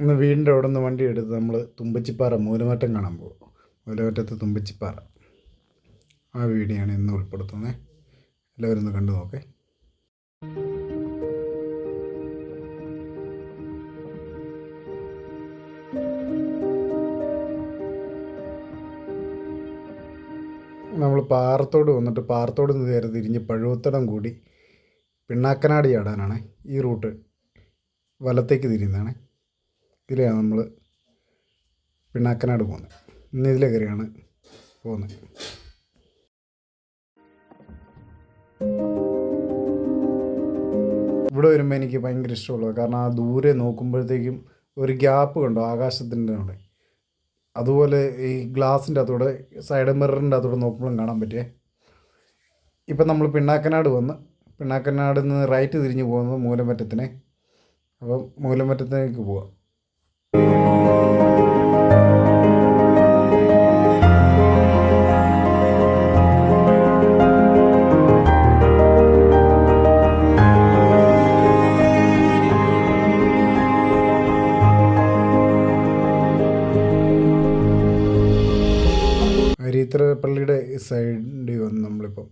ഇന്ന് വീടിന്റെ അവിടെ നിന്ന് വണ്ടി എടുത്ത് നമ്മൾ തുമ്പച്ചിപ്പാറ മൂലമറ്റം കാണാൻ പോകും. മൂലമറ്റത്ത് തുമ്പച്ചിപ്പാറ. ആ വീഡിയോ ആണ് ഇന്ന് ഉൾപ്പെടുത്തുന്നത്. എല്ലാവരും ഒന്ന് കണ്ടു നോക്കേ. നമ്മൾ പാറത്തോട് വന്നിട്ട് പാറത്തോട് നിന്ന് നേരെ തിരിഞ്ഞ് പഴുവത്തടം കൂടി പിണ്ണാക്കനാട് ചാടാനാണ് ഈ റൂട്ട് വലത്തേക്ക് തിരിയുന്നതാണ്. ഇതിലാണ് നമ്മൾ പിണ്ണാക്കനാട് പോകുന്നത്. ഇന്ന് ഇതിലെ കയറിയാണ് പോകുന്നത്. ഇവിടെ വരുമ്പോൾ എനിക്ക് ഭയങ്കര ഇഷ്ടമുള്ളത്. കാരണം ആ ദൂരെ നോക്കുമ്പോഴത്തേക്കും ഒരു ഗ്യാപ്പ് കണ്ടോ ആകാശത്തിന്റെ അവിടെ. അതുപോലെ ഈ ഗ്ലാസിന്റെ അകത്തൂടെ സൈഡ് മിററിന്റെ അകത്തൂടെ നോക്കുമ്പോഴും കാണാൻ പറ്റിയേ. ഇപ്പം നമ്മൾ പിണ്ണാക്കനാട് വന്ന് പിണ്ണാക്കനാട് നിന്ന് റൈറ്റ് തിരിഞ്ഞ് പോകുന്നത് മൂലമറ്റത്തിനെ. അപ്പം മൂലമറ്റത്തിനേക്ക് പോവാം. അരീത്ര പള്ളിയുടെ സൈഡിൽ വന്ന് നമ്മളിപ്പോൾ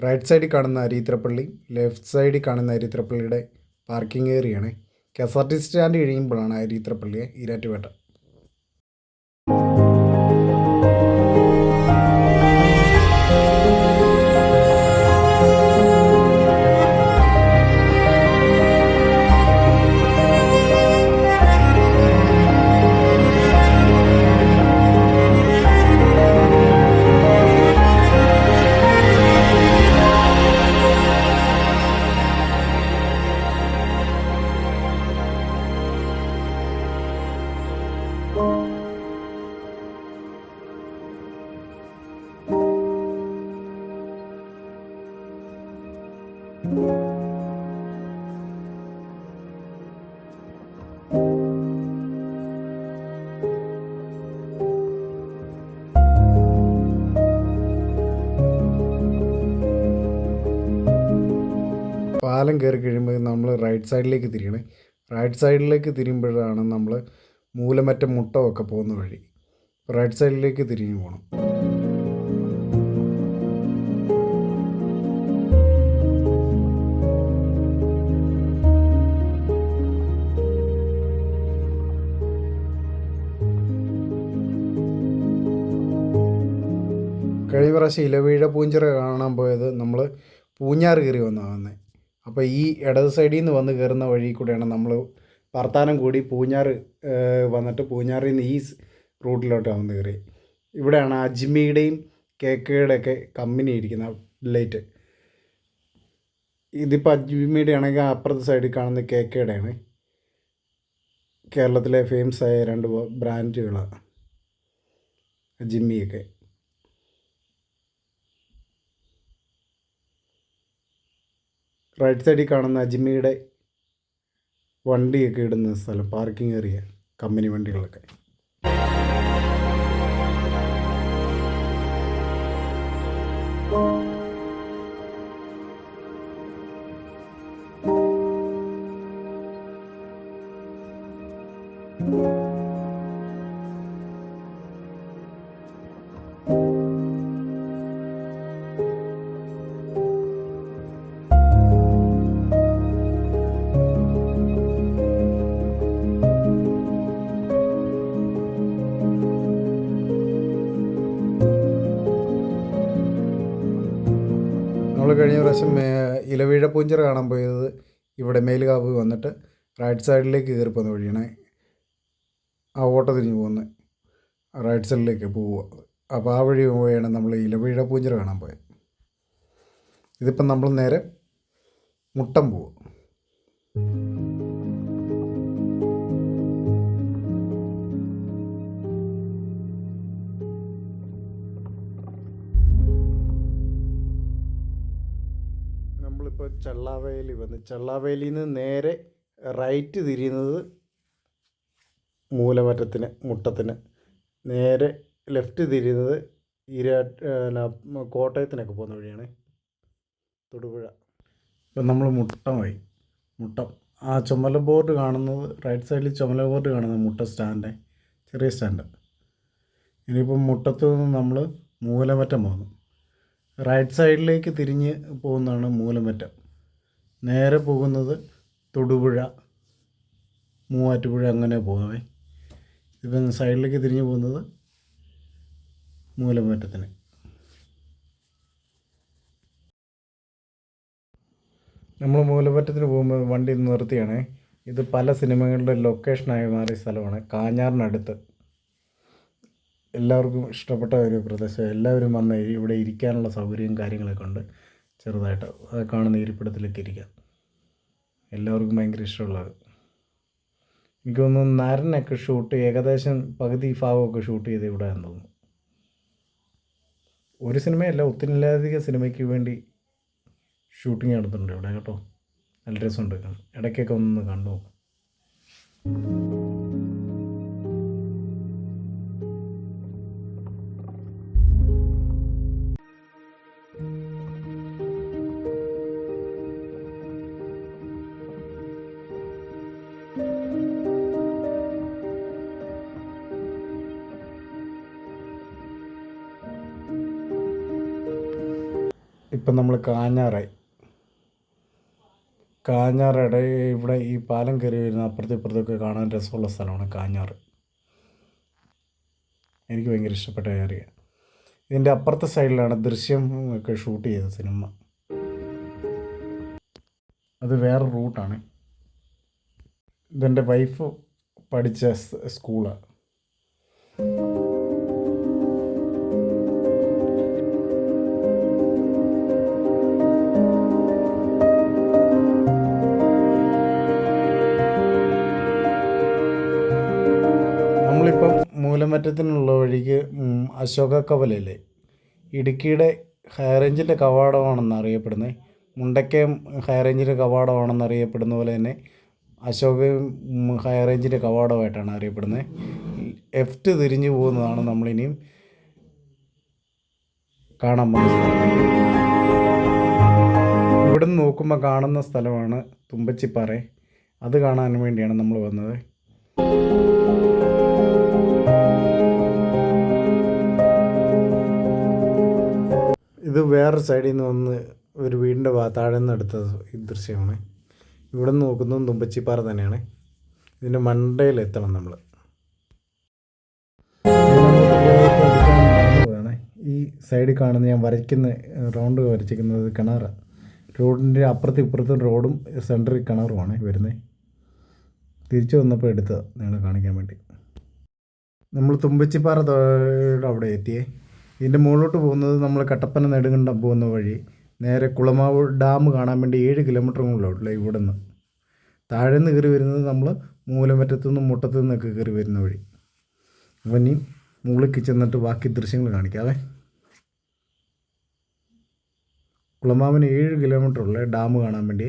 റൈറ്റ് സൈഡിൽ കാണുന്ന അരീത്രപ്പള്ളി ലെഫ്റ്റ് സൈഡിൽ കാണുന്ന അരീത്രപ്പള്ളിയുടെ പാർക്കിംഗ് ഏരിയയാണ് K S R T C stand കഴിയുമ്പോഴാണ് അരീത്രപ്പള്ളിയെ ഈരാറ്റുപേട്ട. പാലം കയറി കഴിയുമ്പോൾ നമ്മൾ റൈറ്റ് സൈഡിലേക്ക് തിരിയണേ. റൈറ്റ് സൈഡിലേക്ക് തിരിയുമ്പോഴാണ് നമ്മൾ മൂലമറ്റം മുട്ടമൊക്കെ പോകുന്ന വഴി. റൈറ്റ് സൈഡിലേക്ക് തിരിഞ്ഞു പോകണം കഴിഞ്ഞ പ്രാവശ്യം ഇലവീഴ പൂഞ്ചിറ കാണാൻ പോയത് നമ്മൾ പൂഞ്ഞാറ് കയറി വന്നതാണ് വന്നത് അപ്പോൾ ഈ ഇടത് സൈഡിൽ നിന്ന് വന്ന് കയറുന്ന വഴി കൂടെയാണ് നമ്മൾ വർത്താനം കൂടി പൂഞ്ഞാറ് വന്നിട്ട് പൂഞ്ഞാറിൽ നിന്ന് ഈ റൂട്ടിലോട്ടാണ് വന്ന് കയറി ഇവിടെയാണ് അജ്മിയുടെയും കേക്കയുടെ ഒക്കെ കമ്പനി ഇരിക്കുന്ന ലൈറ്റ് ഇതിപ്പോൾ അജ്മിയുടെ ആണെങ്കിൽ അപ്പുറത്തെ സൈഡിൽ കാണുന്ന കേക്കയുടെയാണ് കേരളത്തിലെ ഫേമസ് ആയ രണ്ട് ബ്രാൻഡുകളാണ് ജിമ്മിയൊക്കെ. റൈറ്റ് സൈഡിൽ കാണുന്ന അജ്മിയുടെ വണ്ടിയൊക്കെ ഇടുന്ന സ്ഥലം പാർക്കിംഗ് ഏരിയ കമ്പനി വണ്ടികളൊക്കെ. thank കഴിഞ്ഞ പ്രാവശ്യം ഇലവീഴ പൂഞ്ചിറ കാണാൻ പോയത് ഇവിടെ മേലുകാവ് വന്നിട്ട് റൈറ്റ് സൈഡിലേക്ക് കയറി പോകുന്ന വഴിയാണ്. ആ ഓട്ട തിരിഞ്ഞ് പോകുന്നത് റൈറ്റ് സൈഡിലേക്ക് പോവുക. അപ്പോൾ ആ വഴി പോവുകയാണ് നമ്മൾ ഇലവീഴ പൂഞ്ചിറ കാണാൻ പോയത്. ഇതിപ്പം നമ്മൾ നേരെ മുട്ടം പോവും ചെള്ളാവേലി വന്ന് ചെള്ളാവേലിയിൽ നിന്ന് നേരെ റൈറ്റ് തിരിയുന്നത് മൂലമറ്റത്തിന് മുട്ടത്തിന്. നേരെ ലെഫ്റ്റ് തിരിയുന്നത് ഇരാ കോട്ടയത്തിനൊക്കെ പോകുന്ന വഴിയാണ്. തൊടുപുഴ. ഇപ്പം നമ്മൾ മുട്ടം വഴി മുട്ടം. ആ ചുമല ബോർഡ് കാണുന്നത് റൈറ്റ് സൈഡിൽ ചുമല ബോർഡ് കാണുന്നത് മുട്ട സ്റ്റാൻഡ്. ചെറിയ സ്റ്റാൻഡ്. ഇനിയിപ്പം മുട്ടത്ത് നിന്ന് നമ്മൾ മൂലമറ്റം പോകുന്നു. റൈറ്റ് സൈഡിലേക്ക് തിരിഞ്ഞ് പോകുന്നതാണ് മൂലമറ്റം. നേരെ പോകുന്നത് തൊടുപുഴ. മൂവാറ്റുപുഴ അങ്ങനെ പോകാവേ ഇപ്പം സൈഡിലേക്ക് തിരിഞ്ഞു പോകുന്നത് മൂലമറ്റത്തിന്. നമ്മൾ മൂലമറ്റത്തിന് പോകുമ്പോൾ വണ്ടി നിർത്തിയാണ്. ഇത് പല സിനിമകളുടെ ലൊക്കേഷനായി മാറിയ സ്ഥലമാണ്. കാഞ്ഞാറിനടുത്ത്. എല്ലാവർക്കും ഇഷ്ടപ്പെട്ട ഒരു പ്രദേശം. എല്ലാവരും വന്ന് ഇവിടെ ഇരിക്കാനുള്ള സൗകര്യവും കാര്യങ്ങളൊക്കെ ഉണ്ട്. ചെറുതായിട്ട് കാണുന്ന ഇരിപ്പിടത്തിലൊക്കെ ഇരിക്കാം. എല്ലാവർക്കും ഭയങ്കര ഇഷ്ടമുള്ളത് എനിക്ക് തോന്നുന്നു നരനൊക്കെ ഷൂട്ട് ഏകദേശം പകുതി ഭാഗമൊക്കെ ഷൂട്ട് ചെയ്ത് ഇവിടെ എന്ന് തോന്നുന്നു. ഒരു സിനിമയല്ല ഒത്തിരിലധികം സിനിമയ്ക്ക് വേണ്ടി ഷൂട്ടിങ് നടത്തുന്നുണ്ട് ഇവിടെ കേട്ടോ. നല്ല രസമുണ്ട്. ഇടയ്ക്കൊക്കെ ഒന്ന് കണ്ടു നോക്കും. ഇപ്പം നമ്മൾ കാഞ്ഞാറായി. കാഞ്ഞാറയുടെ ഇവിടെ ഈ പാലം കയറി വരുന്ന അപ്പുറത്തും ഇപ്പുറത്തൊക്കെ കാണാൻ രസമുള്ള സ്ഥലമാണ് കാഞ്ഞാറ്. എനിക്ക് ഭയങ്കര ഇഷ്ടപ്പെട്ട ഏറിയ ഇതിന്റെ അപ്പുറത്തെ സൈഡിലാണ് ദൃശ്യം ഒക്കെ ഷൂട്ട് ചെയ്ത സിനിമ. അത് വേറെ റൂട്ടാണ്. ഇതെന്റെ വൈഫ് പഠിച്ച സ്കൂളാണ് മൂലമറ്റത്തിനുള്ള വഴിക്ക് അശോക കവലയില്ലേ ഇടുക്കിയുടെ ഹൈറേഞ്ചിന്റെ കവാടമാണെന്ന് അറിയപ്പെടുന്നത്. മുണ്ടക്കയം ഹൈറേഞ്ചിന്റെ കവാടമാണെന്ന് അറിയപ്പെടുന്ന പോലെ തന്നെ അശോകയും ഹൈ റേഞ്ചിന്റെ കവാടമായിട്ടാണ് അറിയപ്പെടുന്നത്. ലെഫ്റ്റ് തിരിഞ്ഞു പോകുന്നതാണ് നമ്മളിനിയും കാണാൻ പോകുന്നത് ഇവിടെ നിന്ന് നോക്കുമ്പോൾ കാണുന്ന സ്ഥലമാണ് തുമ്പച്ചിപ്പാറ. അത് കാണാൻ വേണ്ടിയാണ് നമ്മൾ വന്നത്. ഇത് വേറെ സൈഡിൽ നിന്ന് വന്ന് ഒരു വീടിന്റെ താഴെ നിന്ന് എടുത്ത ഈ ദൃശ്യമാണ്. ഇവിടെ നിന്ന് നോക്കുന്നതും തുമ്പച്ചിപ്പാറ തന്നെയാണ്. ഇതിന്റെ മണ്ടയിൽ എത്തണം നമ്മൾ. ഈ സൈഡിൽ കാണുന്ന ഞാൻ വരയ്ക്കുന്ന റൗണ്ട് വരച്ചിരിക്കുന്നത് കിണറാണ് റോഡിന്റെ അപ്പുറത്തും ഇപ്പുറത്തും റോഡും സെന്ററിൽ കിണറുമാണ് വരുന്നത്. തിരിച്ചു വന്നപ്പോൾ എടുത്തത് നിങ്ങളെ കാണിക്കാൻ വേണ്ടി. നമ്മൾ തുമ്പച്ചിപ്പാറ അവിടെ എത്തിയേ. ഇതിന്റെ മുകളിലോട്ട് പോകുന്നത് നമ്മൾ കട്ടപ്പന നെടുങ്കണ്ടം പോകുന്ന വഴി. നേരെ കുളമാവ് ഡാം കാണാൻ വേണ്ടി ഏഴ് കിലോമീറ്റർ മുകളിലോട്ടില്ല ഇവിടെ നിന്ന് താഴെ നിന്ന് കയറി വരുന്നത് നമ്മൾ മൂലമറ്റത്തു നിന്നും മുട്ടത്തു നിന്നൊക്കെ കയറി വരുന്ന വഴി. അപ്പം ഇനി മുകളിലേക്ക് ചെന്നിട്ട് ബാക്കി ദൃശ്യങ്ങൾ കാണിക്കാവേ. കുളമാവിന് ഏഴ് കിലോമീറ്റർ ഉള്ള ഡാം കാണാൻ വേണ്ടി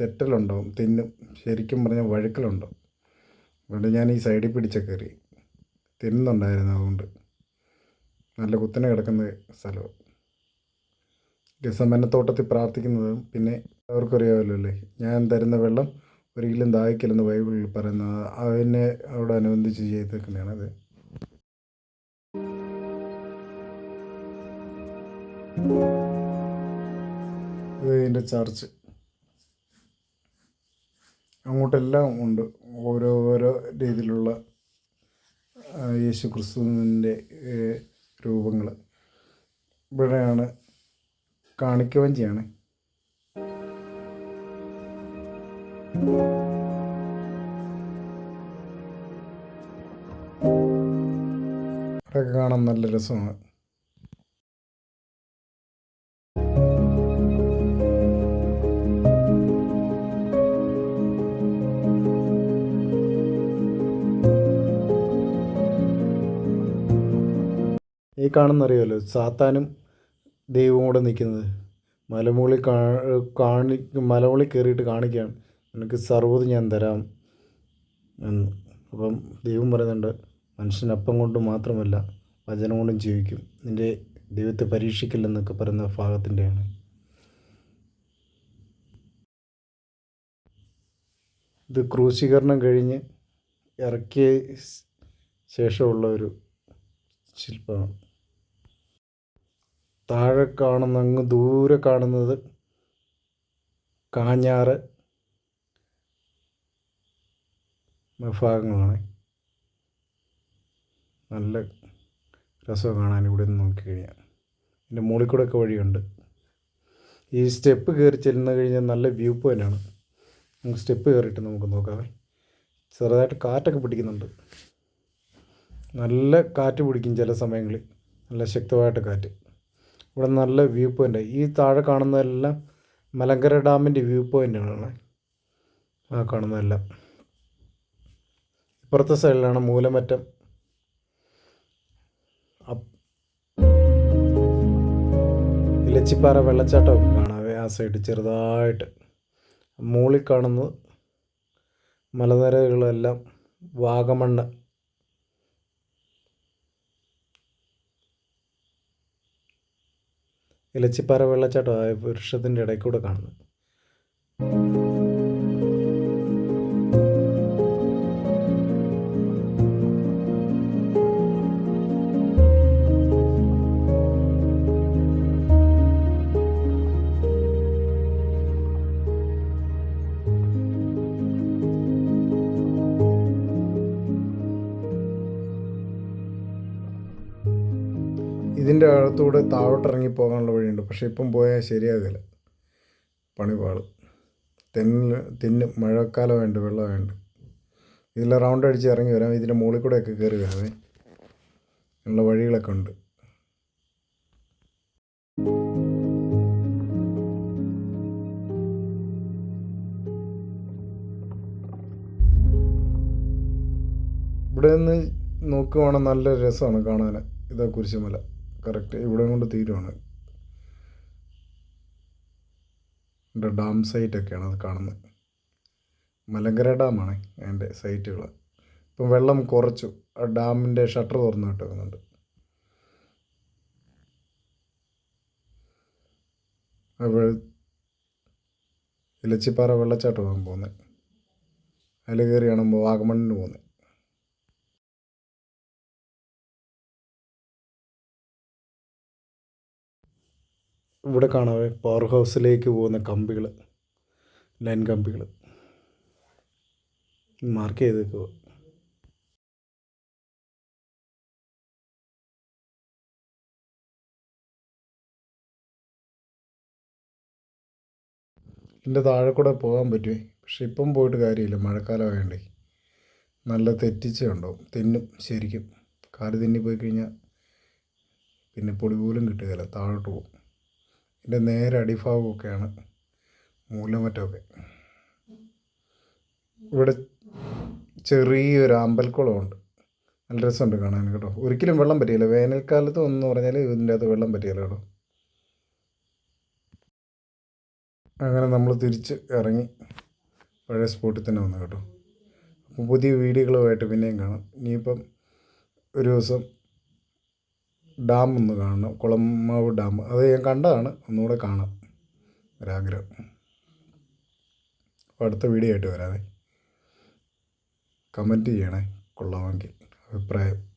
തെറ്റലുണ്ടാവും തിന്നും ശരിക്കും പറഞ്ഞാൽ വഴുക്കലുണ്ടാവും. അതുകൊണ്ട് ഞാൻ ഈ സൈഡിൽ പിടിച്ച കയറി. തിന്നുണ്ടായിരുന്നു അതുകൊണ്ട്. നല്ല കുത്തനെ കിടക്കുന്ന സ്ഥലം ഗസമനത്തോട്ടത്തിൽ പ്രാർത്ഥിക്കുന്നതും പിന്നെ അവർക്കറിയാമല്ലോ അല്ലേ ഞാൻ തരുന്ന വെള്ളം ഒരിക്കലും ദാഹിക്കില്ലെന്ന് ബൈബിളിൽ പറയുന്ന. അതിനെ അവിടെ അനുബന്ധിച്ച് ചെയ്തേക്കുന്നതാണ് അത്. ഇത് ഇതിന്റെ ചർച്ച്. അങ്ങോട്ടെല്ലാം ഉണ്ട്. ഓരോ ഓരോ രീതിയിലുള്ള യേശു ക്രിസ്തുവിന്റെ രൂപങ്ങൾ ഇവിടെയാണ് കാണിക്കവഞ്ചിയാണ് അതൊക്കെ കാണാൻ നല്ല രസമാണ്. ഈ കാണുന്നറിയാമല്ലോ സാത്താനും ദൈവവും കൂടെ നിൽക്കുന്നത്. മലമുകളിൽ കാണി മലമുകളിൽ കയറിയിട്ട് കാണിക്കുകയാണ്. നിനക്ക് സർവത് ഞാൻ തരാം എന്ന്. അപ്പം ദൈവം പറയുന്നുണ്ട് മനുഷ്യൻ അപ്പം കൊണ്ട് മാത്രമല്ല വചനം കൊണ്ടും ജീവിക്കും. നിന്റെ ദൈവത്തെ പരീക്ഷിക്കില്ലെന്നൊക്കെ പറയുന്ന ഭാഗത്തിന്റെയാണ്. ഇത് ക്രൂശീകരണം കഴിഞ്ഞ് ഇറക്കിയ ശേഷമുള്ള ഒരു ശില്പമാണ്. താഴെ കാണുന്ന അങ്ങ് ദൂരെ കാണുന്നത് കാഞ്ഞാറ് ഭാഗങ്ങളാണ് നല്ല രസം കാണാൻ ഇവിടെ നിന്ന് നോക്കിക്കഴിഞ്ഞാൽ എന്റെ മുകളിൽ കൂടെ ഒക്കെ വഴിയുണ്ട്. ഈ സ്റ്റെപ്പ് കയറി ചെല്ലുന്ന കഴിഞ്ഞാൽ നല്ല വ്യൂ പോയിന്റാണ് നമുക്ക് സ്റ്റെപ്പ് കയറിയിട്ട് നമുക്ക് നോക്കാമേ ചെറുതായിട്ട് കാറ്റൊക്കെ പിടിക്കുന്നുണ്ട്. നല്ല കാറ്റ് പിടിക്കും ചില സമയങ്ങളിൽ. നല്ല ശക്തമായിട്ട് കാറ്റ്. ഇവിടെ നല്ല വ്യൂ പോയിന്റ് ഈ താഴെ കാണുന്നതെല്ലാം മലങ്കര ഡാമിന്റെ വ്യൂ പോയിന്റാണ് ആ കാണുന്നതെല്ലാം. ഇപ്പുറത്തെ സൈഡിലാണ് മൂലമറ്റം. ഇലച്ചിപ്പാറ വെള്ളച്ചാട്ടമൊക്കെ കാണാവേ ആ സൈഡ് ചെറുതായിട്ട്. മുകളിൽ കാണുന്നത് മലനിരകളെല്ലാം വാഗമണ്ണ്. ഇലച്ചിപ്പാറ വെള്ളച്ചാട്ടം ആ വൃക്ഷത്തിന്റെ ഇടയിൽ കൂടെ കാണുന്നത്. അകത്തൂടെ താഴോട്ട് ഇറങ്ങി പോകാനുള്ള വഴിയുണ്ട്. പക്ഷേ ഇപ്പം പോയാൽ ശരിയാകില്ല. പണി പാളും തെന്നിൽ തെന്നും മഴക്കാലം വേണ്ട വെള്ളം വേണ്ട ഇതിൽ റൗണ്ട് അടിച്ച് ഇറങ്ങി വരാം. ഇതിന്റെ മുകളിൽ കൂടെയൊക്കെ കയറി വരാമേ ഉള്ള വഴികളൊക്കെ ഉണ്ട്. ഇവിടെ നിന്ന് നോക്കുവാണെങ്കിൽ നല്ല രസമാണ് കാണാൻ ഇതാ കുരിശുമല. കറക്റ്റ് ഇവിടെ കൊണ്ട് തീരുവാണ്. ഇവിടെ ഡാം സൈറ്റൊക്കെയാണ് അത് കാണുന്നത്. മലങ്കര ഡാമാണ് അതിന്റെ സൈറ്റുകൾ. ഇപ്പം വെള്ളം കുറച്ചു. ആ ഡാമിന്റെ ഷട്ടർ തുറന്നു കിട്ടുന്നുണ്ട് അപ്പോൾ ഇലച്ചിപ്പാറ വെള്ളച്ചാട്ടമാണ് പോകുന്നത്. അതിൽ കയറിയാണ് വാഗമണ്ണിന് പോകുന്നത്. ഇവിടെ കാണാവേ പവർ ഹൗസിലേക്ക് പോകുന്ന കമ്പികൾ ലൈൻ കമ്പികൾ മാർക്ക് ചെയ്തേക്കുക ഇതിന്റെ താഴെ കൂടെ പോകാൻ പറ്റുമേ? പക്ഷെ ഇപ്പം പോയിട്ട് കാര്യമില്ല മഴക്കാലം ആയതുകൊണ്ടേ നല്ല തെറ്റിച്ച ഉണ്ടാവും തിന്നും ശരിക്കും. കാൽ തിന്നിപ്പോയി പോയി കഴിഞ്ഞാൽ പിന്നെ പൊടി പോലും കിട്ടുകയില്ല താഴോട്ട് പോകും. ഇതിന്റെ നേരെ അടിഭാഗമൊക്കെയാണ് മൂലമറ്റമൊക്കെ ഇവിടെ ചെറിയൊരു അമ്പൽക്കുളമുണ്ട്. നല്ല രസമുണ്ട് കാണാൻ കേട്ടോ. ഒരിക്കലും വെള്ളം പറ്റിയില്ല. വേനൽക്കാലത്ത് ഒന്ന് പറഞ്ഞാൽ ഇതിന്റെ അകത്ത് വെള്ളം പറ്റിയില്ല കേട്ടോ. അങ്ങനെ നമ്മൾ തിരിച്ച് ഇറങ്ങി പഴയ സ്പോട്ടിൽ തന്നെ വന്നു കേട്ടോ. പുതിയ വീഡിയോകളുമായിട്ട് പിന്നെയും കാണാം. ഇനിയിപ്പം ഒരു ദിവസം ഡാം ഒന്ന് കാണണം. കുളമാവ് ഡാം. അത് ഞാൻ കണ്ടതാണ്. ഒന്നുകൂടെ കാണാം. ഒരാഗ്രഹം. അപ്പോൾ അടുത്ത വീഡിയോ ആയിട്ട് വരാമേ കമന്റ് ചെയ്യണേ. കൊള്ളാമെങ്കിൽ. അഭിപ്രായം.